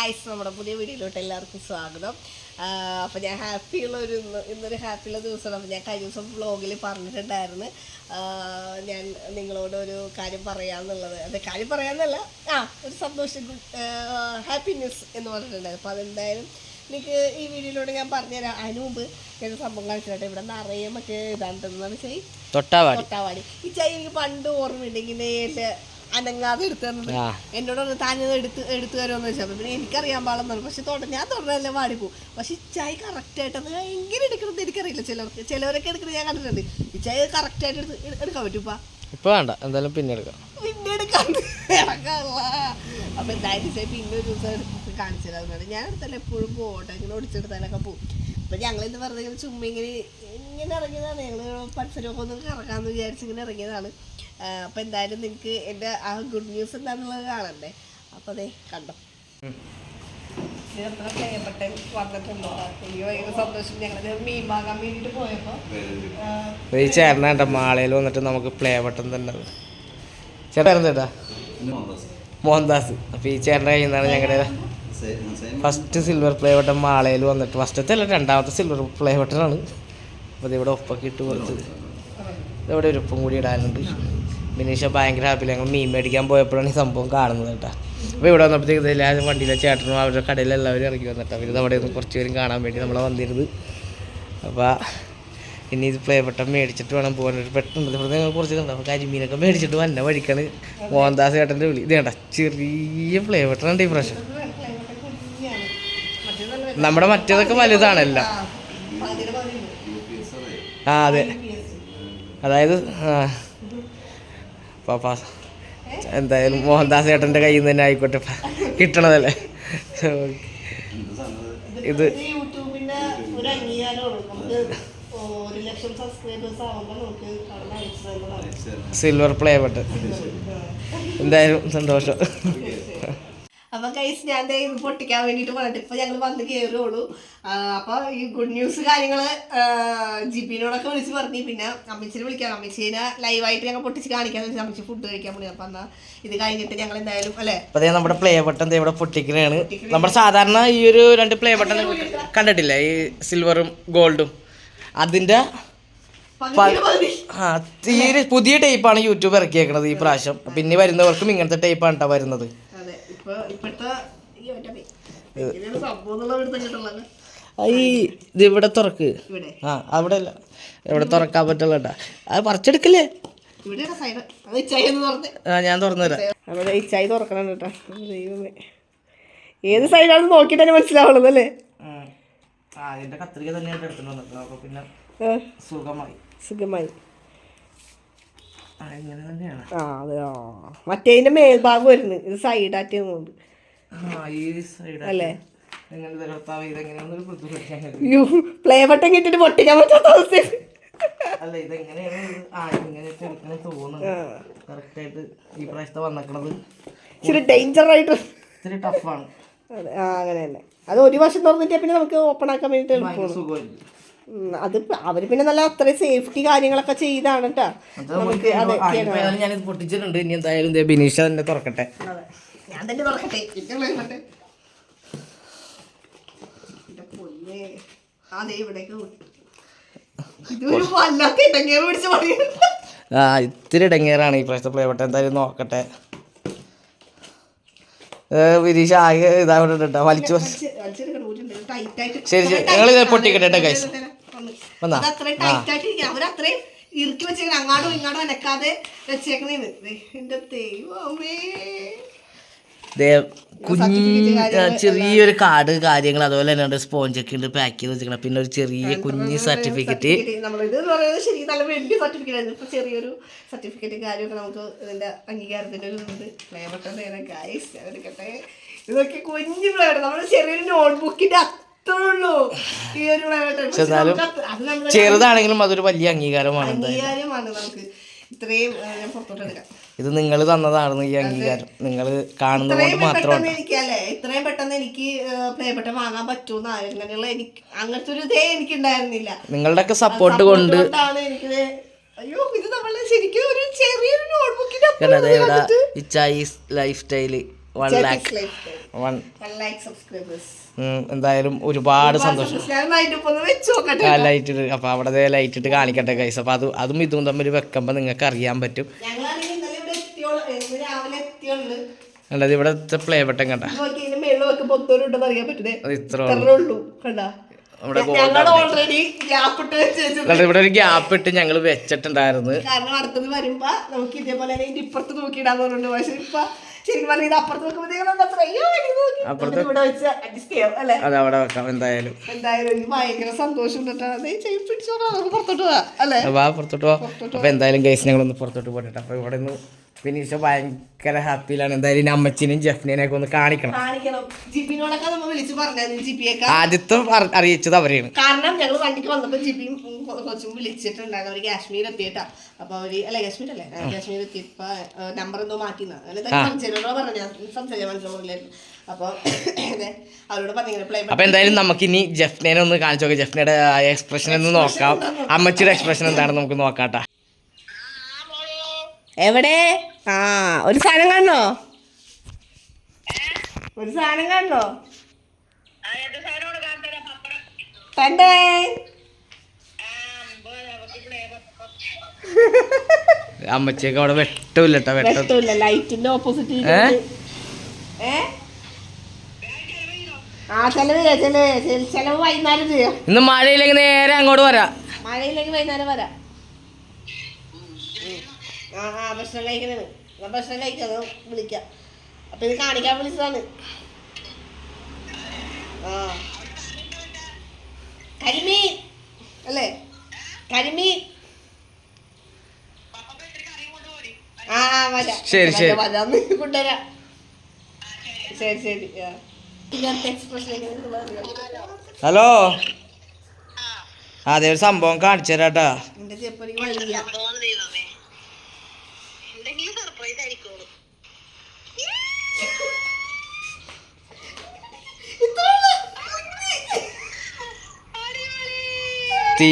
Guys നമ്മുടെ പുതിയ വീഡിയോയിലോട്ട് എല്ലാവർക്കും സ്വാഗതം. അപ്പോൾ ഞാൻ ഹാപ്പിയുള്ള ഒരു ഇന്ന് ഇന്നൊരു ഹാപ്പിയുള്ള ദിവസമാണ്. അപ്പോൾ ഞാൻ കഴിഞ്ഞ ദിവസം വ്ളോഗിൽ പറഞ്ഞിട്ടുണ്ടായിരുന്നു. ഞാൻ നിങ്ങളോട് ഒരു കാര്യം പറയാമെന്നുള്ളത് അത് കാര്യം പറയാമെന്നല്ല ആ ഒരു സന്തോഷം ഹാപ്പി ന്യൂസ് എന്ന് പറഞ്ഞിട്ടുണ്ടായിരുന്നു. അപ്പോൾ അതെന്തായാലും എനിക്ക് ഈ വീഡിയോയിലൂടെ ഞാൻ പറഞ്ഞുതരാം. അതിന് മുമ്പ് ഞാൻ സംഭവം കാണിച്ചിട്ട് ഇവിടെ നിറയെ മറ്റേ ഇതാണ്ടെന്ന് ചെയ് തൊട്ടാവാടി. തൊട്ടാവാടി. ഈ ചായ എനിക്ക് പണ്ട് ഓർമ്മയുണ്ട്. ഇങ്ങനെ അനങ്ങാതെ എടുത്തു തന്നത്. എന്നോട് പറഞ്ഞു താനത് എടുത്ത് എടുത്തു തരുമെന്ന് വെച്ചാൽ പിന്നെ എനിക്കറിയാൻ പാടുന്നതാണ് പക്ഷെ തൊട ഞാൻ തുടരല്ലേ വാടിപ്പോവും പക്ഷെ ഈ ചായ കറക്റ്റായിട്ട് അത് എങ്ങനെ എടുക്കണമെന്ന് എനിക്കറിയില്ല. ചിലർക്ക് ചിലവരൊക്കെ എടുക്കുന്നത് ഞാൻ കണ്ടിട്ടുണ്ട്. ഈ ചായ കറക്റ്റായിട്ട് എടുത്ത് എട്- എടുക്കാൻ പറ്റൂപ്പാ ഇപ്പൊ വേണ്ട. എന്തായാലും പിന്നെ എടുക്കാം. പിന്നെ എടുക്കാം. അപ്പൊ എന്തായാലും പിന്നെ ഒരു ദിവസം കാണിച്ചത് കാണിച്ചു തരാമെന്നാണ്. ഞാൻ എടുത്താലും എപ്പോഴും പോകട്ടെ ഇങ്ങനെ ഒടിച്ചെടുത്താലൊക്കെ പോകും അപ്പം ഞങ്ങൾ ഇന്ന് വെറുതെ ഇങ്ങനെ ചുമ്മാ ഇങ്ങനെ ഇങ്ങനെ ഇറങ്ങിയതാണ്. ഞങ്ങൾ പരിസരമൊക്കെ ഒന്ന് കറക്കാന്ന് വിചാരിച്ച് ഇങ്ങനെ ഇറങ്ങിയതാണ്. അപ്പൊ എന്തായാലും നിങ്ങൾക്ക് എന്റെ ആ ഗുഡ് ന്യൂസ് എന്താണെന്നുള്ളത് കാണണ്ടേ? അപ്പൊ അതെ കണ്ടോ? എത്ര പ്രിയപ്പെട്ടൻ വന്നിട്ടുണ്ടോ? എനിക്ക് ഭയങ്കര സന്തോഷം. ഞങ്ങൾ മീൻ വാങ്ങാൻ വേണ്ടിയിട്ട് പോയപ്പോൾ ഈ ചേട്ടനാണ്ട മാളയിൽ വന്നിട്ട് നമുക്ക് പ്ലേ ബട്ടൺ തന്നെ. ചേട്ടാ? ചേട്ടാ മോഹൻദാസ്. അപ്പൊ ഈ ചേട്ടന്റെ കയ്യിൽ നിന്നാണ് ഞങ്ങളുടെ ഫസ്റ്റ് സിൽവർ പ്ലേ ബട്ടൺ മാളയിൽ വന്നിട്ട് ഫസ്റ്റത്തെ അല്ല രണ്ടാമത്തെ സിൽവർ പ്ലേ ബട്ടൺ ആണ്. അപ്പോൾ ഇതിവിടെ ഒപ്പൊക്കെ ഇട്ട് കൊടുത്ത് ഇവിടെ ഒരുപ്പം കൂടി ഇടാനുണ്ട്. ബിനീഷ ഭയങ്കര ഹാപ്പി ഞങ്ങൾ മീൻ മേടിക്കാൻ പോയപ്പോഴാണ് ഈ സംഭവം കാണുന്നത് കേട്ടോ. അപ്പോൾ ഇവിടെ വന്നപ്പോഴത്തേക്ക് ഇതിലെ ആ വണ്ടിയിലെ ചേട്ടനും അവരുടെ കടയിലെല്ലാവരും ഇറങ്ങി വന്നിട്ട്. അവർ അവിടെ നിന്ന് കുറച്ച് പേരും കാണാൻ വേണ്ടി നമ്മളെ വന്നിരുന്നത്. അപ്പോൾ ഇനി ഇത് പ്ലേ ബട്ടൺ മേടിച്ചിട്ട് വേണം പോകാൻ. ഒരു പെട്ടെന്ന് ഇവിടെ ഞങ്ങൾ കുറച്ച് കണ്ടു അപ്പോൾ കരിമീനൊക്കെ മേടിച്ചിട്ട് വന്ന വഴിക്കാണ് മോഹൻദാസ് ചേട്ടന്റെ വിളി. ഇത് കണ്ട ചെറിയ പ്ലേ ബട്ടൺ ഉണ്ട് ഈ പ്രാവശ്യം. നമ്മുടെ മറ്റേതൊക്കെ വലുതാണല്ലോ. ആ അതെ. അതായത് പാപ്പാ എന്തായാലും മോഹൻദാസ് ഏട്ടന്റെ കയ്യിൽ നിന്ന് തന്നെ ആയിക്കോട്ടെ. കിട്ടണതല്ലേ? ഇത് സിൽവർ പ്ലേ ബട്ടൺ എന്തായാലും സന്തോഷം. അപ്പൊ കൈസ് ഞാൻ ഇത് പൊട്ടിക്കാൻ വേണ്ടിട്ട് പറഞ്ഞിട്ട് ഇപ്പൊ ഞങ്ങൾ വന്ന് കയറുള്ളൂ അപ്പൊ ഈ ഗുഡ് ന്യൂസ് കാര്യങ്ങൾ ജിബിനോടൊക്കെ വിളിച്ച് പറഞ്ഞു. പിന്നെ അമ്മച്ചിനെ വിളിക്കാം. അമ്മച്ചീനെ ലൈവായിട്ട് ഞങ്ങൾ പൊട്ടിച്ച് കാണിക്കാന്ന് വെച്ചാൽ അമ്മച്ചി ഫുഡ് കഴിക്കാൻ വേണ്ടി അപ്പൊ എന്നാ ഇത് കഴിഞ്ഞിട്ട് ഞങ്ങൾ എന്തായാലും അല്ലെ? അതെ നമ്മുടെ പ്ലേ ബട്ടൺ ഇവിടെ പൊട്ടിക്കുന്നതാണ് നമ്മുടെ സാധാരണ ഈ ഒരു രണ്ട് പ്ലേ ബട്ടൺ കണ്ടിട്ടില്ല? ഈ സിൽവറും ഗോൾഡും അതിന്റെ ആ തീരെ പുതിയ ടൈപ്പാണ് യൂട്യൂബ് ഇറക്കിയേക്കണത് ഈ പ്രാവശ്യം. പിന്നെ വരുന്നവർക്കും ഇങ്ങനത്തെ ടൈപ്പാണ് കേട്ടോ വരുന്നത്. ഇപ്പൊ ഇപ്പോഴത്തെ ഈ ഒറ്റ സംഭവം എന്നുള്ളത് എടുത്ത് ഈ ഇത് ഇവിടെ തുറക്ക്. ഇവിടെ. ആ അവിടെ അല്ല. ഇവിടെ തുറക്കാൻ പറ്റുള്ളട്ടാ അത് പറിച്ചെടുക്കല്ലേ? ഇവിടെ സൈഡ് അത് ഇച്ചായി എന്ന് പറഞ്ഞ്. ആ ഞാൻ തുറന്നു തരാം ഈ ചായ തുറക്കണം കേട്ടോ. ദൈവമേ. ഏത് സൈഡാണെന്ന് നോക്കിയിട്ട് തന്നെ മനസ്സിലാവുള്ളത് അല്ലേ? കത്രിക തന്നെ പിന്നെ സുഖമായി. സുഖമായി. ആ ഇങ്ങനെ ആ അതെ ആ. മറ്റേതിന്റെ മേൽഭാഗം വരുന്നു. ഇത് സൈഡാറ്റ് സൈഡ് അല്ലേ? പ്ലേ ബട്ടൺ കിട്ടിട്ട് പൊട്ടിക്കാൻ പറ്റാത്ത അവസ്ഥ അല്ല ഇതെങ്ങനെയാണ് ഇത്? ആ എടുക്കണം ഈ പ്രാവശ്യത്തെ വന്നേക്കണത്. ഇച്ചിരി ഡേഞ്ചർ ആയിട്ട്. ഇത്തിരി ടഫാണ് അതെ ആ അങ്ങനെ തന്നെ. അത് ഒരു വർഷം തുറന്നിട്ട് പിന്നെ നമുക്ക് ഓപ്പൺ ആക്കാൻ വേണ്ടിയിട്ട് സുഖമായിരിക്കും. ഉം, അത് അവർ പിന്നെ നല്ല അത്രയും സേഫ്റ്റി കാര്യങ്ങളൊക്കെ ചെയ്താണ് കേട്ടോ നമുക്ക് പൊട്ടിച്ചിട്ടുണ്ട്. ഇനി എന്തായാലും ബിനീഷ തന്നെ തുറക്കട്ടെ. ഞാൻ തന്നെ തുറക്കട്ടെ. അതെ ഇവിടേക്ക് വിട്ടു. ഇതൊരു വല്ലാത്ത ഇടങ്ങേറ് പിടിച്ച പണിയാണ്. ആ ഇത്തിരി ഇടങ്ങേറാണ് ഈ പ്രാവശ്യത്തെ പ്ലേ ബട്ടൺ എന്തായാലും നോക്കട്ടെ. വിരീഷ ആകെ ഇതാവിടെ കേട്ടോ വലിച്ചു ശരി, ശരി. tight പൊട്ടിക്കട്ടെ കേട്ടോ, guys. അത് അത്രയും tight ആയിട്ട് ഇരിക്കുക. അവരത്രയും ഇറുക്കി വെച്ചേക്കണം. അങ്ങാടും ഇങ്ങാടും അനക്കാതെ വെച്ചേക്കണേന്ന്. ദേ, എന്റെ ദൈവമേ. ദേ കുഞ്ഞ് ചെറിയൊരു കാർഡ് കാര്യങ്ങൾ അതുപോലെ തന്നെ സ്പോഞ്ച് ഒക്കെ ഉണ്ട് പാക്ക് ചെയ്ത് വെച്ചിരിക്കണം. പിന്നെ ഒരു ചെറിയ കുഞ്ഞ് സർട്ടിഫിക്കറ്റ് നമ്മളിത് എന്ന് പറയുന്നത് ശരി നല്ല വലിയ സർട്ടിഫിക്കറ്റ് ആയിരുന്നു. ഇപ്പൊ ചെറിയൊരു സർട്ടിഫിക്കറ്റ് കാര്യമൊക്കെ നമുക്ക് ഇതിന്റെ അംഗീകാരത്തിന്റെ ഒരു ഇത് പ്ലേ ബട്ടൺ ഗൈസ് എടുക്കട്ടെ. ഇതൊക്കെ കുഞ്ഞു പ്ലേ നമ്മൾ നമ്മുടെ ചെറിയൊരു നോട്ട്ബുക്കിന്റെ പക്ഷെ എന്നാലും ചെറുതാണെങ്കിലും അതൊരു വലിയ അംഗീകാരമാണ് ഇത് നിങ്ങൾ തന്നതാണ് ഈ അംഗീകാരം. നിങ്ങൾ കാണുന്നത് കൊണ്ട് മാത്രമാണ്. ഇത്രയും പെട്ടെന്ന് എനിക്ക് പ്ലേ ബട്ടൺ വാങ്ങാൻ പറ്റൂന്ന് അങ്ങനെയുള്ള എനിക്ക് അങ്ങനത്തെ ഒരു ഇതേ എനിക്ക് ഉണ്ടായിരുന്നില്ല നിങ്ങളുടെയൊക്കെ സപ്പോർട്ട് കൊണ്ട് അയ്യോ ഇത് നമ്മളെ ശരിക്കും ഒരു ചെറിയൊരു നോട്ട്ബുക്കിന്റെ ഇച്ചായി life style one lakh one. Like subscribers എന്തായാലും ഒരുപാട് സന്തോഷം. ലൈറ്റ് ഇട്ട് അപ്പോൾ അവിടെ ലൈറ്റ് ഇട്ട് കാണിക്കട്ടെ കൈസ് അപ്പോൾ അത് അതും ഇതും തമ്മിൽ വെക്കുമ്പോൾ നിങ്ങൾക്ക് അറിയാൻ പറ്റും. കണ്ടത് ഇവിടെ പ്ലേ ബട്ടൺ കണ്ട? ഇത്ര ഇവിടെ ഒരു ഗ്യാപ്പ് ഇട്ട് ഞങ്ങൾ വെച്ചിട്ടുണ്ടായിരുന്നു. കാരണം അടുത്തത് വരുമ്പോ നമുക്ക് ഇതേപോലെ ഇപ്പുറത്ത് നോക്കിയിടാന്ന് പക്ഷെ ഇപ്പൊ ശരിക്കും പറഞ്ഞാൽ ഇത് അപ്പുറത്ത് അവിടെ വെക്കാം എന്തായാലും. എന്തായാലും എനിക്ക് ഭയങ്കര സന്തോഷം പുറത്തോട്ട് പോവാം അല്ലെ? പുറത്തോട്ട് പോ അപ്പോൾ എന്തായാലും ഗൈസ് ഞങ്ങളൊന്ന് പുറത്തോട്ട് പോട്ടെ അപ്പോൾ ഇവിടെ നിന്ന് ഫിനിഷ് ഭയങ്കര ഹാപ്പിയിലാണ്. എന്തായാലും അമ്മച്ചിനെയും ജഫ്നിനെയും ഒക്കെ ഒന്ന് കാണിക്കണം. ജിബിനോടൊക്കെ നമ്മൾ വിളിച്ച് പറഞ്ഞായിരുന്നു ജിബിയൊക്കെ. ആദ്യത്തെ അറിയിച്ചത് അവരെയാണ്. കാരണം ഞങ്ങൾ വണ്ടിക്ക് വന്നപ്പോൾ ജിബിയും കൊച്ചും വിളിച്ചിട്ടുണ്ടായിരുന്നു. അവർ കാശ്മീർ എത്തിയിട്ടാ. അപ്പൊ അവർ അല്ല കാശ്മീർ അല്ലേ? കാശ്മീർ എത്തിയപ്പോ നമ്പർ എന്തോ മാറ്റിന്നാണ് പറഞ്ഞു. സംസാരിക്കാൻ മനസ്സിലാവില്ലായിരുന്നു അപ്പൊ അവരോട് പറഞ്ഞിങ്ങനെ പ്ലേ അപ്പോൾ എന്തായാലും നമുക്ക് ഇനി ജഫ്നേനെ ഒന്ന് കാണിച്ചു നോക്കാം. ജഫ്നയുടെ എക്സ്പ്രഷൻ ഒന്ന് നോക്കാം. അമ്മച്ചിയുടെ എക്സ്പ്രഷൻ എന്താണെന്ന് നമുക്ക് നോക്കാട്ടാ. എവിടെ? ആ ഒരു സാധനം കാണണോ ഒരു സാധനം കാണണോ കണ്ടേ? അമ്മച്ചിയൊക്കെ അവിടെ കേട്ടോ വെട്ടമില്ല ലൈറ്റിന്റെ ഓപ്പോസിറ്റ് ആ ചെലവ് ചെലവ് ചെലവ് വൈകുന്നേരം ചെയ്യാം. ഇന്ന് മഴയില്ലെങ്കിൽ നേരെ അങ്ങോട്ട് വരാം. മഴയില്ലെങ്കിൽ വൈകുന്നേരം വരാം. ആ ആ ഭക്ഷണം ഞാൻ ഭക്ഷണം കഴിക്കാം വിളിക്കാം. അപ്പൊ ഇത് കാണിക്കാൻ വിളിച്ചതാണ്. ആ. കരിമീൻ അല്ലേ? കരിമീൻ. ആ ആ വരാം. ശരി, ശരി. കൊണ്ടുവരാം. ശരി ശരി ആ. ഹലോ? അതെ ഒരു സംഭവം കാണിച്ചു തരാട്ടാ തീ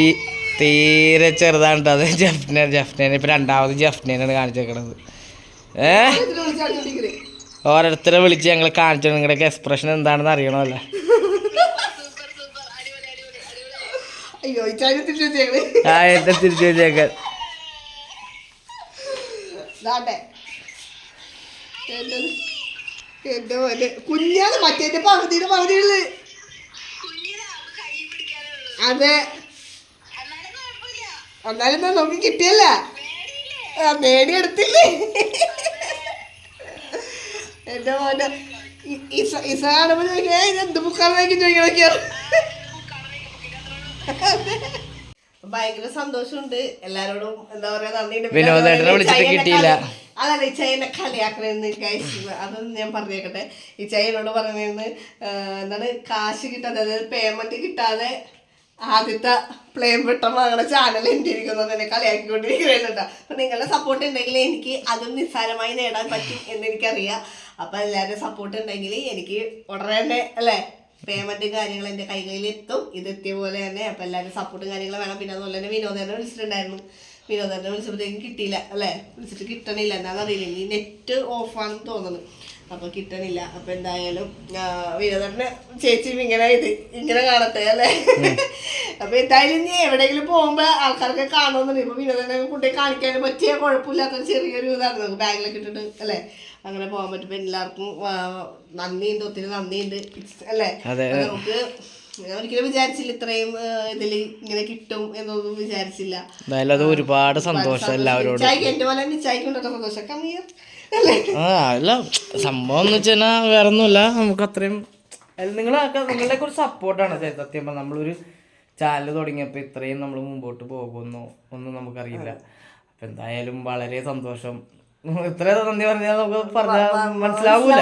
തീരെ ചെറുതാണ് അത് ജഫ്നെ ജഫ്നേനെ. ഇപ്പൊ രണ്ടാമത് ജഫ്നേനാണ് കാണിച്ചേക്കണത്. ഏ? ഓരോരുത്തരെ വിളിച്ച് ഞങ്ങൾ കാണിച്ചു നിങ്ങളുടെ എക്സ്പ്രഷൻ എന്താണെന്ന് അറിയണമല്ലോ. സൂപ്പർ സൂപ്പർ അടിപൊളി അടിപൊളി അടിപൊളി അയ്യോ ഇച്ചാരി തിരിച്ചു വെച്ചേക്കണേ ആ എന്നെ തിരിച്ചു വെച്ചേക്കാൻ. കുഞ്ഞാണ് മറ്റേ പകുതിയുടെ പകുതിയുള്ളത് അതെ. എന്നാലും നമുക്ക് കിട്ടിയല്ല? ആ, നേടിയെടുത്തില്ലേ എന്റെ മോനെ ഇ- ഇസ ഇസ കാണുമ്പോ ചോദിക്കേ ഇത് എന്ത് ബുക്കാണെന്നൊക്കെ ചോദിക്കണൊക്കെയാണ് ഭയങ്കര സന്തോഷമുണ്ട്. എല്ലാരോടും എന്താ പറയാ നന്ദിയുണ്ട് കിട്ടിയില്ല. അതല്ല ഇച്ചയനെ കളിയാക്കണെന്ന് കഴിച്ചു അതൊന്നും ഞാൻ പറഞ്ഞേക്കട്ടെ. ഈ ചൈനോട് പറഞ്ഞിരുന്നു എന്താണ് കാശ് കിട്ടാതെ അതായത് പേയ്മെന്റ് കിട്ടാതെ ആദ്യത്തെ പ്ലെയിൻ വെട്ടം വാങ്ങണ ചാനൽ എന്റെ ഇരിക്കുന്നത് എന്നെ കളിയാക്കിക്കൊണ്ടിരിക്കുന്നുണ്ട് അപ്പം നിങ്ങളുടെ സപ്പോർട്ട് ഉണ്ടെങ്കിൽ എനിക്ക് അതും നിസ്സാരമായി നേടാൻ പറ്റും എന്ന് എനിക്കറിയാം. അപ്പം എല്ലാവരുടെ സപ്പോർട്ട് ഉണ്ടെങ്കിൽ എനിക്ക് ഉടനെ തന്നെ അല്ലേ പേയ്മെന്റും കാര്യങ്ങളും എന്റെ കൈകളിൽ എത്തും. ഇത് എത്തിയ പോലെ തന്നെ അപ്പം എല്ലാവരും സപ്പോർട്ടും കാര്യങ്ങളും വേണം. പിന്നെ അതുപോലെ തന്നെ വിനോദനെ വിളിച്ചിട്ടുണ്ടായിരുന്നു. വിനോദനെ വിളിച്ചപ്പോഴത്തേക്കും കിട്ടിയില്ല അല്ലേ? വിളിച്ചിട്ട് കിട്ടണില്ല. എന്താണെന്നറിയില്ല. ഇനി നെറ്റ് ഓഫാണെന്ന് തോന്നുന്നു. അപ്പൊ കിട്ടണില്ല. അപ്പൊ എന്തായാലും വിനോദന്റെ ചേച്ചി ചേച്ചിയും ഇങ്ങനെ ഇത് ഇങ്ങനെ കാണട്ടെ അല്ലേ? അപ്പൊ എന്തായാലും ഇനി എവിടെയെങ്കിലും പോകുമ്പോ ആൾക്കാർക്ക് കാണുമെന്നുണ്ട് ഇപ്പൊ വിനോദനെ കുട്ടിയെ കാണിക്കാൻ പറ്റിയ കുഴപ്പമില്ലാത്ത ചെറിയൊരു ഇതാണ്. നമുക്ക് ബാഗിലൊക്കെ ഇട്ടിട്ട് അല്ലേ? അങ്ങനെ പോകാൻ പറ്റുമ്പോ എല്ലാവർക്കും നന്ദിയുണ്ട് ഒത്തിരി നന്ദിയുണ്ട്. അല്ലേ. നമുക്ക് ഒരിക്കലും വിചാരിച്ചില്ല ഇത്രയും ഇതിൽ ഇങ്ങനെ കിട്ടും എന്നൊന്നും വിചാരിച്ചില്ല. എന്തായാലും അത് ഒരുപാട് സന്തോഷം എല്ലാവരോടും. എന്റെ പോലെ നിച്ചായിക്ക് ഉണ്ടോ സന്തോഷം. കമ്മിയ ആ അല്ല സംഭവം എന്ന് വെച്ചാൽ വേറെ ഒന്നുമില്ല നമുക്ക് അത്രയും നിങ്ങളൊക്കെ നിങ്ങളുടെ ഒരു സപ്പോർട്ടാണ് സത്യം പറഞ്ഞാൽ നമ്മളൊരു ചാനൽ തുടങ്ങിയപ്പോൾ ഇത്രയും നമ്മൾ മുമ്പോട്ട് പോകുമെന്നോ ഒന്നും നമുക്കറിയില്ല. അപ്പം എന്തായാലും വളരെ സന്തോഷം. ഇത്ര നന്ദി പറഞ്ഞാൽ നമുക്ക് പറഞ്ഞാൽ മനസ്സിലാവൂല.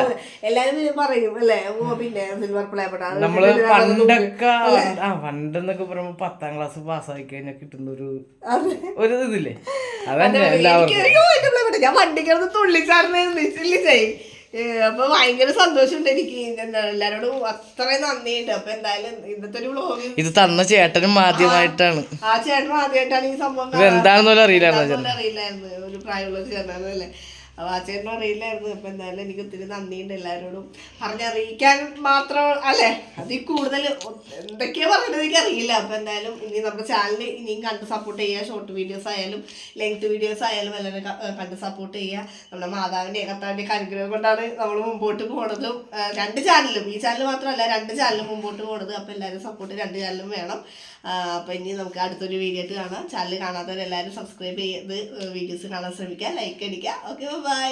എല്ലാരും പറയും അല്ലേ? ഓ പിന്നെ സിൽവർ പ്ലേ ബട്ടൺ നമ്മൾ പണ്ടൊക്കെ ആ പണ്ടെന്നൊക്കെ പറയുമ്പോ പത്താം ക്ലാസ് പാസ്സായി കഴിഞ്ഞാൽ കിട്ടുന്ന ഒരു ഒരു ഇതില്ലേ? അതന്നെ എല്ലാവർക്കും. ഞാൻ വണ്ടി തുള്ളിച്ചാർന്നേ തുള്ളിച്ചാർന്ന് ചെയ് അപ്പൊ ഭയങ്കര സന്തോഷമുണ്ട് എനിക്ക്. എല്ലാരോടും അത്രയും നന്ദിയുണ്ട്. അപ്പൊ എന്തായാലും ഇന്നത്തെ ഒരു വ്ളോഗ് ഇത് തന്ന ചേട്ടനും ആദ്യമായിട്ടാണ്. ആ ചേട്ടൻ ആദ്യമായിട്ടാണ് ഈ സംഭവം എന്താണെന്ന് പോലും അറിയില്ലായിരുന്നു അറിയില്ലായിരുന്നു. ഒരു പ്രായമുള്ള ചേട്ടനാണ് അല്ലേ? അപ്പോൾ ആ ചേട്ടനും അറിയില്ലായിരുന്നു. അപ്പോൾ എന്തായാലും എനിക്ക് ഒത്തിരി നന്ദിയുണ്ട് എല്ലാവരോടും. പറഞ്ഞറിയിക്കാൻ മാത്രം അല്ലേ? അതിൽ കൂടുതൽ എന്തൊക്കെയാ പറയുന്നത് എനിക്ക് അറിയില്ല അപ്പോൾ എന്തായാലും ഇനി നമ്മുടെ ചാനൽ ഇനിയും കണ്ട് സപ്പോർട്ട് ചെയ്യുക. ഷോർട്ട് വീഡിയോസ് ആയാലും ലെങ്ത് വീഡിയോസ് ആയാലും എല്ലാവരും കണ്ട് സപ്പോർട്ട് ചെയ്യുക. നമ്മുടെ മാതാവിന്റെ കർത്താവിന്റെ അനുഗ്രഹം കൊണ്ടാണ് നമ്മൾ മുമ്പോട്ട് പോണതും. രണ്ട് ചാനലും ഈ ചാനൽ മാത്രമല്ല രണ്ട് ചാനലും മുമ്പോട്ട് പോണത്. അപ്പോൾ എല്ലാവരും സപ്പോർട്ട് രണ്ട് ചാനലും വേണം. അപ്പോൾ ഇനി നമുക്ക് അടുത്തൊരു വീഡിയോ ആയിട്ട് കാണാം. ചാനൽ കാണാത്തവരെല്ലാവരും സബ്സ്ക്രൈബ് ചെയ്ത് വീഡിയോസ് കാണാൻ ശ്രമിക്കുക ലൈക്ക് അടിക്കുക. Okay bye